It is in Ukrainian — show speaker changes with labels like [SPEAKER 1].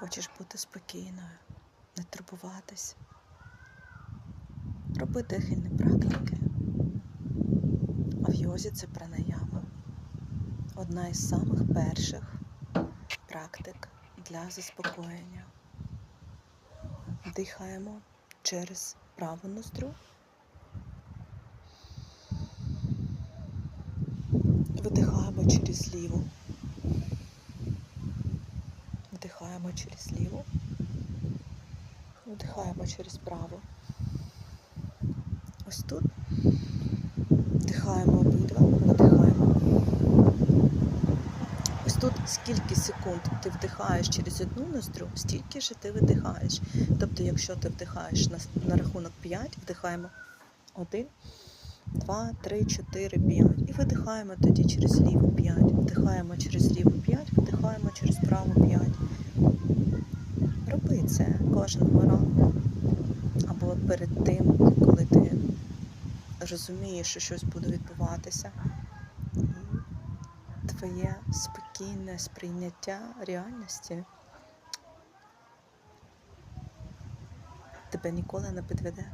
[SPEAKER 1] Хочеш бути спокійною, не турбуватись. Роби дихальні практики. А в йозі це пранаяма. Одна із самих перших практик для заспокоєння. Дихаємо через праву ноздрю. Видихаємо через ліву. Вдихаємо через ліву. Вдихаємо через праву. Ось тут. Вдихаємо обидва, видихаємо. Ось тут скільки секунд ти вдихаєш через одну ноздрю, стільки ж ти видихаєш. Тобто, якщо ти вдихаєш на, на рахунок 5, вдихаємо 1, 2, 3, 4, 5. І видихаємо тоді через ліву 5. Вдихаємо через ліву 5, вдихаємо через праву 5. Кожного ранку. Або перед тим, коли ти розумієш, що щось буде відбуватися. Твоє спокійне сприйняття реальності тебе ніколи не підведе.